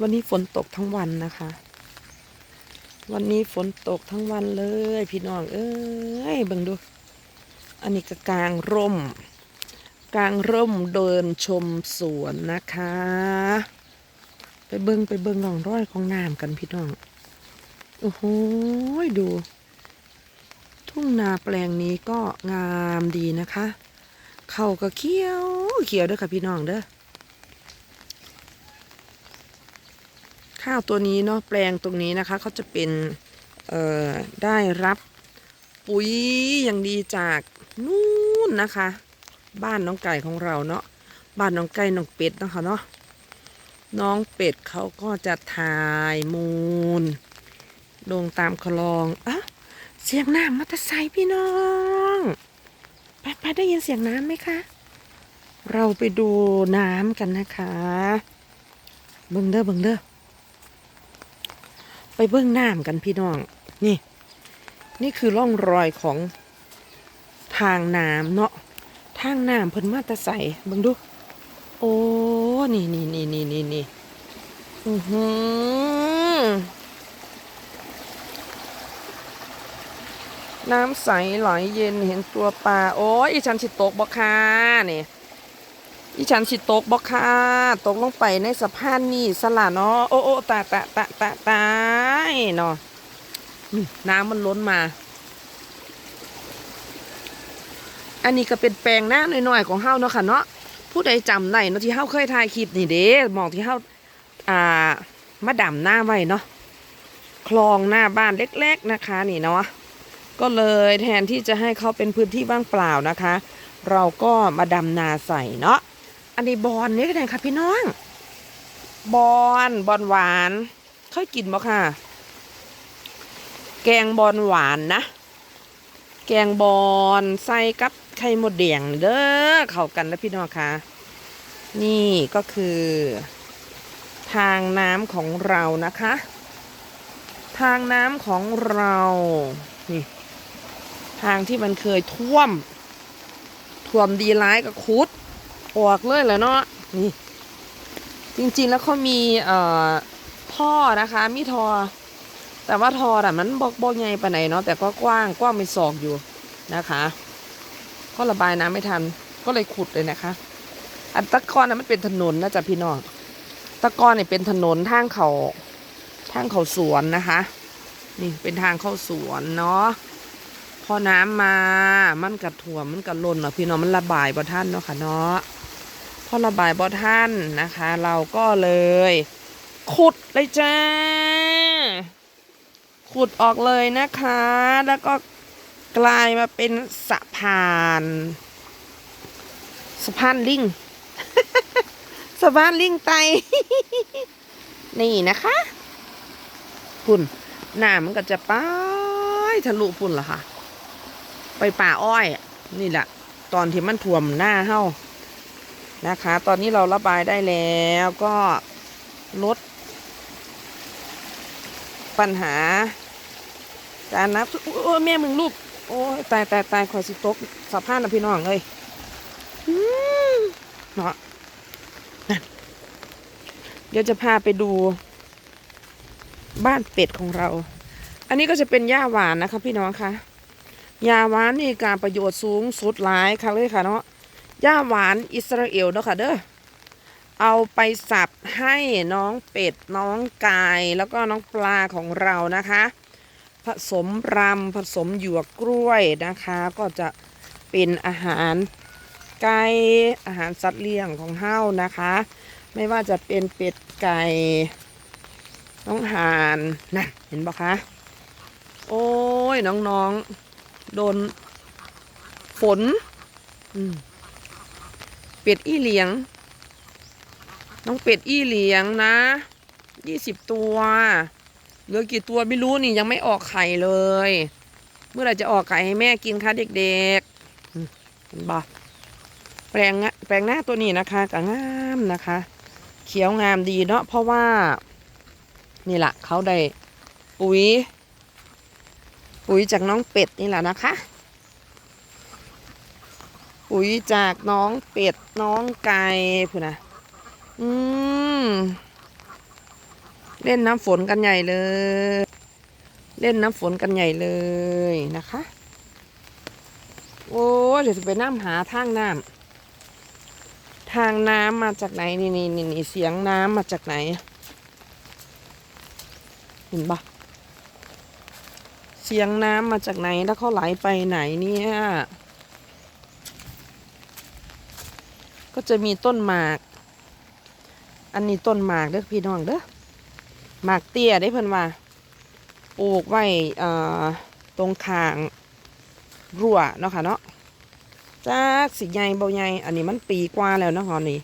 วันนี้ฝนตกทั้งวันนะคะ วันนี้ฝนตกทั้งวันเลย พี่น้อง เอ้ยเบิ่งดู อันนี้ก็กลางร่ม กลางร่มเดินชมสวนนะคะ ไปเบิ่งไปเบิ่งร่องรอยของน้ำกันพี่น้อง โอ้โหดู ทุ่งนาแปลงนี้ก็งามดีนะคะ เขาก็เขียวเขียวเด้อค่ะพี่น้องเด้อ ข้าวตัวนี้เนาะแปลงตรงนี้นะคะเขาจะเป็นเอ่อได้รับปุ๋ยอย่างดีจากนู่นนะคะ บ้านน้องไก่ของเราเนาะบ้านน้องไก่น้องเป็ดนะคะเนาะน้องเป็ดเขาก็จะถ่ายมูลลงตามคลองอะเสียงน้ำมาแตะไซค์พี่น้องไปไปได้ยินเสียงน้ำไหมคะ เราไปดูน้ำกันนะคะเบิ่งเด้อเบิ่งเด้อ ไปเบื้องน้ำกันพี่น้อง นี่ นี่คือร่องรอยของทางน้ำเนาะทางน้ำเพิ่นมาตะใสเบิ่งดู โอ้ นี่นี่นี่นี่นี่นี่อือหือน้ำใสไหลเย็นเห็นตัวปลาโอ้ยอีฉันสิตกบ่ค่ะนี่อีฉันสิตกบ่ค่ะตกลงไปในสะพานนี่สละเนาะโอ้โอ้ตาตาตาตาตา เนาะน้ำมันล้นมา อันนี้ก็เป็นแปลงหน้าหน่อยๆของเฮาเนาะค่ะเนาะผู้ใดจำได้เนาะที่เฮาเคยถ่ายคลิปนี่เด้มองที่เฮาอ่ามาดำหน้าไว้เนาะคลองหน้าบ้านเล็ก ๆนะคะ นี่เนาะก็เลยแทนที่จะให้เขาเป็นพื้นที่ว่างเปล่านะคะ เราก็มาดำนาใส่เนาะอันนี้บอนนี่ก็ได้ค่ะพี่น้องบอนบอนหวานเคยกินบ่ค่ะ แกงบอนหวานนะ แกงบอนใส่กับไข่มดแดงเด้อเข้ากันแล้วพี่น้องค่ะนี่ก็คือ ทางน้ำของเรานะคะ ทางน้ำของเรานี่ทางที่มันเคยท่วม ท่วมดีร้ายกับคุด ออกเลยแหละเนาะนี่จริงๆแล้วเขามีเอ่อท่อนะคะ มีท่อ แต่ว่าท่อน่ะมันบอกบอกใหญ่ปานไหนเนาะแต่ก็กว้างกว้างเป็นศอกอยู่นะคะ ก็ระบายน้ำไม่ทันก็เลยขุดเลยนะคะ อันตะกอนนะมันเป็นถนนนะจ๊ะพี่น้องตะกอนเนี่ยเป็นถนนทางเขาทางเขาสวนนะคะ นี่เป็นทางเข้าสวนเนาะพอน้ำมามันกระถ่วมมันกระล้นเนาะพี่น้องมันระบายบ่ท่านเนาะค่ะเนาะพอระบายบ่ท่านนะคะ เราก็เลย ขุดเลยจ้า ขุดออกเลยนะคะ แล้วก็กลายมาเป็นสะพานสะพานลิงสะพานลิงไต นี่นะคะพุ่นหน้ามันก็จะไป้ายทะลุพุ่นละค่ะ ไปป่าอ้อย นี่แหละ ตอนที่มันท่วมหน้าเฮานะคะ ตอนนี้เราระบายได้แล้วก็ลดปัญหา การนับโอ้ยแม่มึงลูกโอ้ยตายตายตายคอยสิตกสะพานนะพี่น้องเลยอืมเนาะนั่นเดี๋ยวจะพาไปดู บ้านเป็ดของเรา อันนี้ก็จะเป็นหญ้าหวานนะคะพี่น้องคะหญ้าหวานนี่การประโยชน์สูงสุดหลายค่ะเลยค่ะเนาะหญ้าหวานอิสราเอลเนาะค่ะเด้อเอาไปสับให้น้องเป็ดน้องไก่แล้วก็น้องปลาของเรานะคะ ผสมรำผสมหยวกกล้วยนะคะ ก็จะเป็นอาหารไก่อาหารสัตว์เลี้ยงของเฮ้านะคะ ไม่ว่าจะเป็นเป็ดไก่น้องห่านนั่นเห็นปะคะ โอ้ยน้องๆ โดนฝนเป็ดอี้เหลียง น้องเป็ดอี้เหลียงนะยี่สิบตัว เหลือกี่ตัวไม่รู้นี่ยังไม่ออกไข่เลย เมื่อไรจะออกไข่ให้แม่กินคะเด็กๆมเห็นปะแปลงอะแปลงหน้าตัวนี้นะคะก็งามนะคะ เขียวงามดีเนาะเพราะว่า นี่แหละเขาได้ปุ๋ยปุ๋ยจากน้องเป็ดนี่แหละนะคะ ปุ๋ยจากน้องเป็ดน้องไก่พูนะอืม เล่นน้ำฝนกันใหญ่เลย เล่นน้ำฝนกันใหญ่เลยนะคะ โอ้เดี๋ยวจะไปน้ำหาทางน้ำทางน้ำมาจากไหนนี่นี่นี่นี่เสียงน้ำมาจากไหน เห็นปะเสียงน้ำมาจากไหนแล้วเขาไหลไปไหนเนี่ยก็จะมีต้นหมาก อันนี้ต้นหมากเด้อพี่น้องเด้อ หมากเตี้ยได้เพิ่นว่าปลูกไว้ตรงคางรั้วเนาะค่ะเนาะจากสิใหญ่เบาใหญ่อันนี้มันปีกว่าแล้วเนาะหอนี่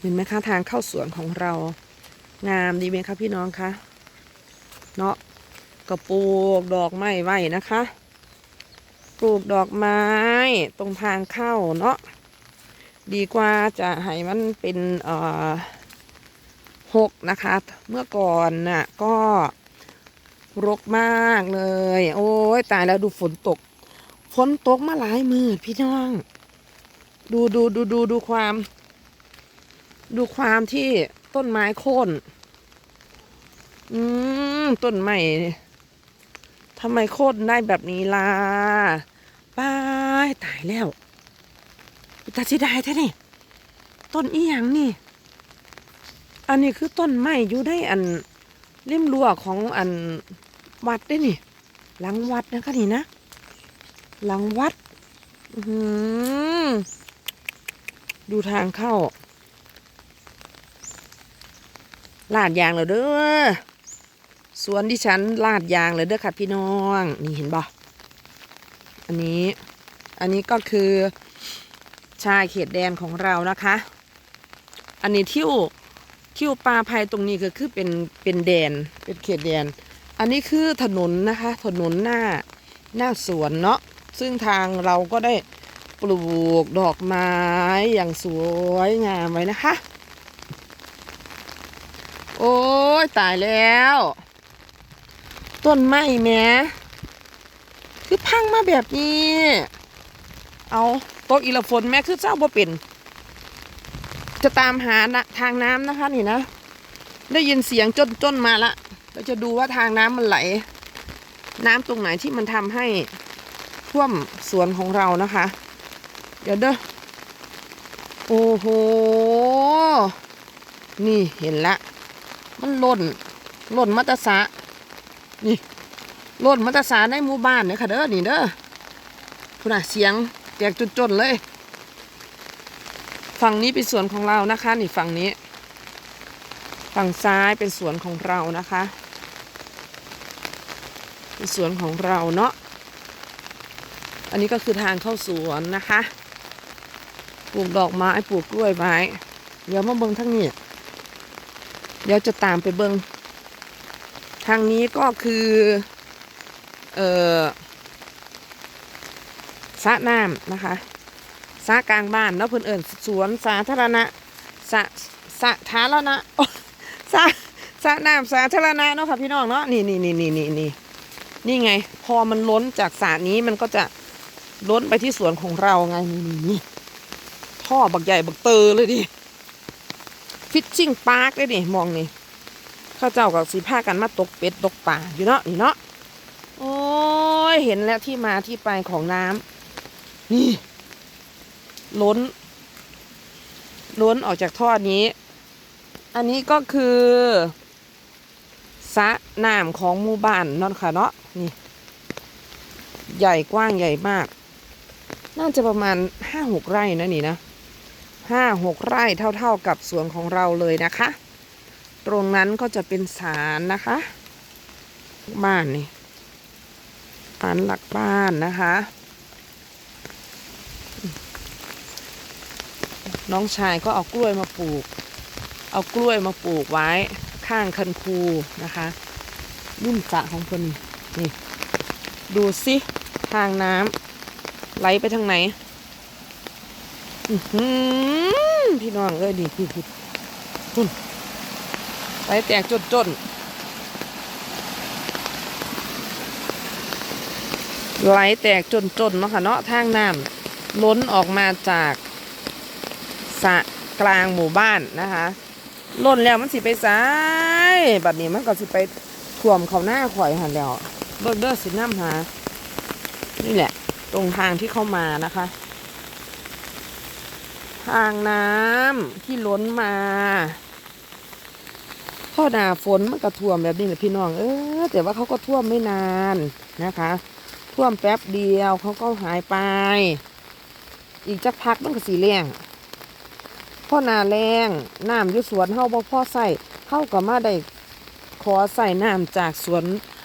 เห็นไหมคะทางเข้าสวนของเรา งามดีไหมคะพี่น้องคะเนาะก็ปลูกดอกไม้ไว้นะคะ ปลูกดอกไม้ตรงทางเข้าเนาะดีกว่าจะให้มันเป็นเอ่อ หกนะคะ เมื่อก่อนน่ะก็รกมากเลย โอ้ยตายแล้วดูฝนตก ฝนตกมาหลายมือพี่น้อง ดูดูดูดูดูความ ดูความที่ต้นไม้โค่น อืมต้นไม้ทำไมโค่นได้แบบนี้ล่ะป้ายตายแล้วตาชิได้แท้นี่ ต้นอีหยังนี่ อันนี้คือต้นไม้อยู่ได้อันเล่มรั้วของอันวัดได้นี่ หลังวัดนะคะนี่นะ หลังวัดดูทางเข้า ลาดยางเลยเด้อสวนที่ฉันลาดยางเลยเด้อค่ะพี่น้อง นี่เห็นบ่อันนี้ อันนี้ก็คือชายเขตแดนของเรานะคะ อันนี้ทิว ทิวปลาภัยตรงนี้ก็คือเป็นเป็นแดนเป็นเขตแดน อันนี้คือถนนนะคะ ถนนหน้าหน้าสวนเนาะซึ่งทางเราก็ได้ปลูกดอกไม้อย่างสวยงามไว้นะคะ โอ้ยตายแล้ว ต้นไม้แหม้คือพังมาแบบนี้ เอาโตกอีละฝนแม่คือเจ้าบ่เป็น จะตามหาทางน้ำนะคะนี่นะ ได้ยินเสียงจนจนมาละเราจะดูว่าทางน้ำมันไหล น้ำตรงไหนที่มันทำให้ท่วมสวนของเรานะคะ เดี๋ยวเด้อโอ้โห นี่เห็นละ มันล่นล่นมัตสะนี่ล่นมัตสาในหมู่บ้านเนี่ยค่ะเด้อนี่เด้อคุณน่ะเสียงแจกจนๆเลย ฝั่งนี้เป็นสวนของเรานะคะ นี่ฝั่งนี้ ฝั่งซ้ายเป็นสวนของเรานะคะ เป็นสวนของเราเนาะอันนี้ก็คือทางเข้าสวนนะคะ ปลูกดอกไม้ปลูกกล้วยไม้เดี๋ยวมาเบิ้งทั้งนี้ เดี๋ยวจะตามไปเบิ้งทางนี้ก็คือ เอ่อสระน้ำนะคะ สระกลางบ้านเนาะเพื่นเอิญสวนสาธารณะสะสาธารณะสะสะน้ำสาธารณะเนาะค่ะพี่น้องเนาะนี่นี่นี่นี่นี่นี่นี่ไง พอมันล้นจากสระนี้มันก็จะล้นไปที่สวนของเราไงนี่นี่นี่ท่อบักใหญ่บักเตอเลยดิฟิชชิ่งพาร์คเลยดิมองนี่ข้าเจ้ากับสีผ้ากันมาตกเป็ดตกป่าอยู่เนาะนี่เนาะโอ้ยเห็นแล้วที่มาที่ไปของน้ำนี่ ล้น ล้นออกจากท่อนี้ อันนี้ก็คือสระน้ำของหมู่บ้านนั่นค่ะเนาะนี่ ใหญ่กว้างใหญ่มาก น่าจะประมาณห้าหกไร่นะนี่นะห้าหกไร่เท่าๆกับสวนของเราเลยนะคะ ตรงนั้นก็จะเป็นศาลนะคะ บ้านนี่ศาลหลักบ้านนะคะ น้องชายก็เอากล้วยมาปลูก เอากล้วยมาปลูกไว้ข้างคันคูนะคะรุ่มสะของเพิ่นนี่ดูสิทางน้ำไหลไปทางไหนอือหือพี่น้องเอ้ยดีพี่พี่คุณไหลแตกจนจนๆไหลแตกจนจนๆเนาะค่ะเนาะทางน้ำล้นออกมาจาก สะกลางหมู่บ้านนะคะล้นแล้วมันสิไปซ้ายบัดนี้มันก็สิไปท่วมเขาหน้าข่อยหันแล้วเบิกเดอร์สิน้ำหา นี่แหละ ตรงทางที่เข้ามานะคะ ทางน้ำที่ล้นมาพ่อหนาฝนมันก็ท่วมแบบนี้แหละพี่น้องเออแต่ว่าเขาก็ท่วมไม่นานนะคะ ท่วมแป๊บเดียวเขาก็หายไป อีกจักพักมันก็สีแรง พ่อนาแรงน้ำอยุสวนเฮาบ่พ่อใส่เฮาก็มาได้ขอใส่น้ำจากสวน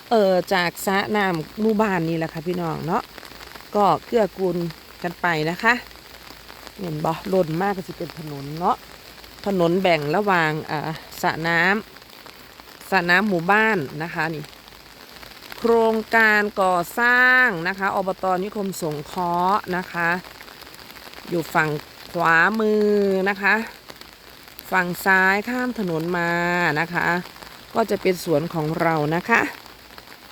เออจากสระน้ำหมู่บ้านนี่แหละค่ะพี่น้องเนาะก็เกื้อกูลกันไปนะคะ เห็นบ่ล้นมากก็จะเป็นถนนเนาะถนนแบ่งระหว่างอ่าสระน้ำสระน้ำหมู่บ้านนะคะนี่โครงการก่อสร้างนะคะอบตนิคมสงเคราะห์นะคะ อยู่ฝั่ง ขวามือนะคะ ฝั่งซ้ายข้ามถนนมานะคะ ก็จะเป็นสวนของเรานะคะ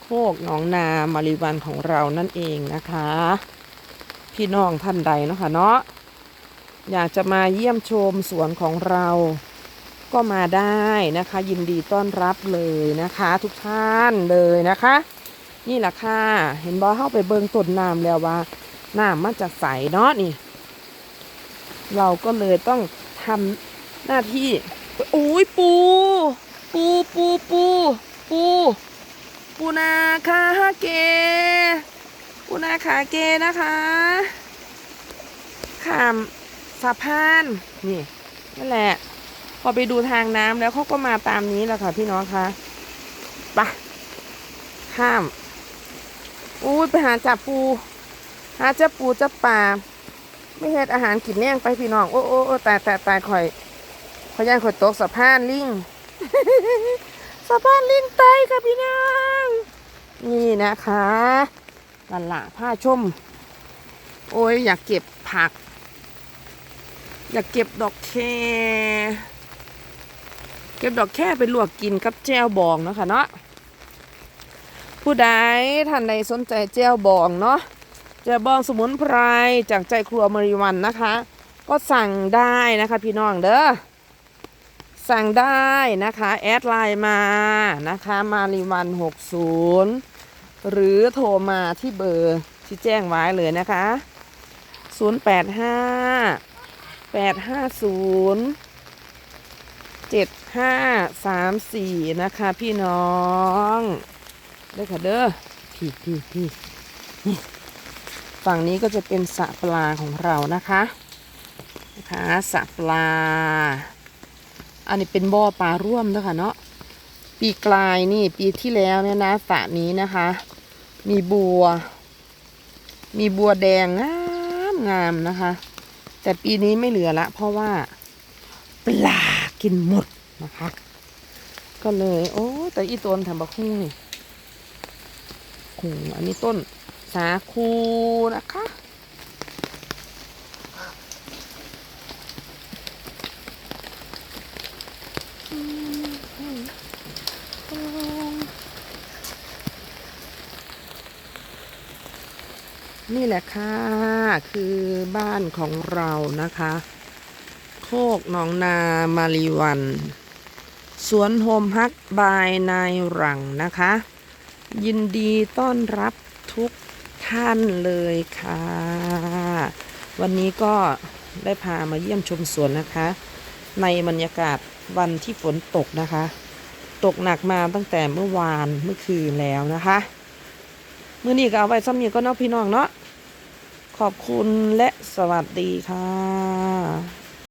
โคกหนองนามาริวันของเรานั่นเองนะคะ พี่น้องท่านใดเนาะค่ะเนาะอยากจะมาเยี่ยมชมสวนของเราก็มาได้นะคะ ยินดีต้อนรับเลยนะคะ ทุกท่านเลยนะคะ นี่แหละค่ะ เห็นบอเข้าไปเบิงต้นน้ำแล้วว่าน้ำมันจะใสเนาะนี่ เราก็เลยต้องทำหน้าที่โอ้ยปู ปูปูปูปูปูนาคาเกปูนาคาเกนะคะข้ามสะพานนี่นั่นแหละ พอไปดูทางน้ำแล้วเขาก็มาตามนี้แหละค่ะพี่น้องคะไปะข้ามอุ้ยไปหาจับปู หาจับปูจับปลา ไม่เฮ็ดอาหารกินแน่งไปพี่น้อง โอ้โอ้โอ้ตายตายตายข่อยข่อยย่านข่อยตกสะพานลิงสะพานลิงไตค่ะพี่น้องนี่นะคะลันละผ้าชม โอ้ยอยากเก็บผัก อยากเก็บดอกแคเก็บดอกแค่ไปลวกกินกับแจ่วบองเนาะค่ะเนาะผู้ใดท่านใดสนใจแจ่วบองเนาะแจ่วบองสมุนไพรจากใจครัวมริวันนะคะ ก็สั่งได้นะคะพี่น้องเด้อสั่งได้นะคะ แอดไลน์มานะคะมาริวัน60หรือโทรมาที่เบอร์ที่แจ้งไว้เลยนะคะ 085 850เจ็ดห้าสามสี่นะคะ พี่น้องเด้อค่ะเด้อพี่พี่พี่ ฝั่งนี้ก็จะเป็นสระปลาของเรานะคะนะคะสระปลา อันนี้เป็นบ่อปลาร่วมนะคะเนาะปีกลายนี่ปีที่แล้วเนี่ยนะสระนี้นะคะ มีบัว มีบัวแดงงามงามนะคะ แต่ปีนี้ไม่เหลือละ เพราะว่าปลากินหมดนะคะ ก็เลย โอ้แต่อีต้นทำบักฮุ่งนี่ โอ้อันนี้ต้นสาคูนะคะ นี่แหละค่ะ คือบ้านของเรานะคะ โคกหนองนามารีวัน สวนโฮมฮักบายนายหลังนะคะ ยินดีต้อนรับทุกท่านเลยค่ะ วันนี้ก็ได้พามาเยี่ยมชมสวนนะคะ ในบรรยากาศวันที่ฝนตกนะคะ ตกหนักมาตั้งแต่เมื่อวานเมื่อคืนแล้วนะคะเมื่อนี้ก็เอาไว้ซ้ำนี้ก็นาะพี่น้องเนาะขอบคุณและสวัสดีค่ะ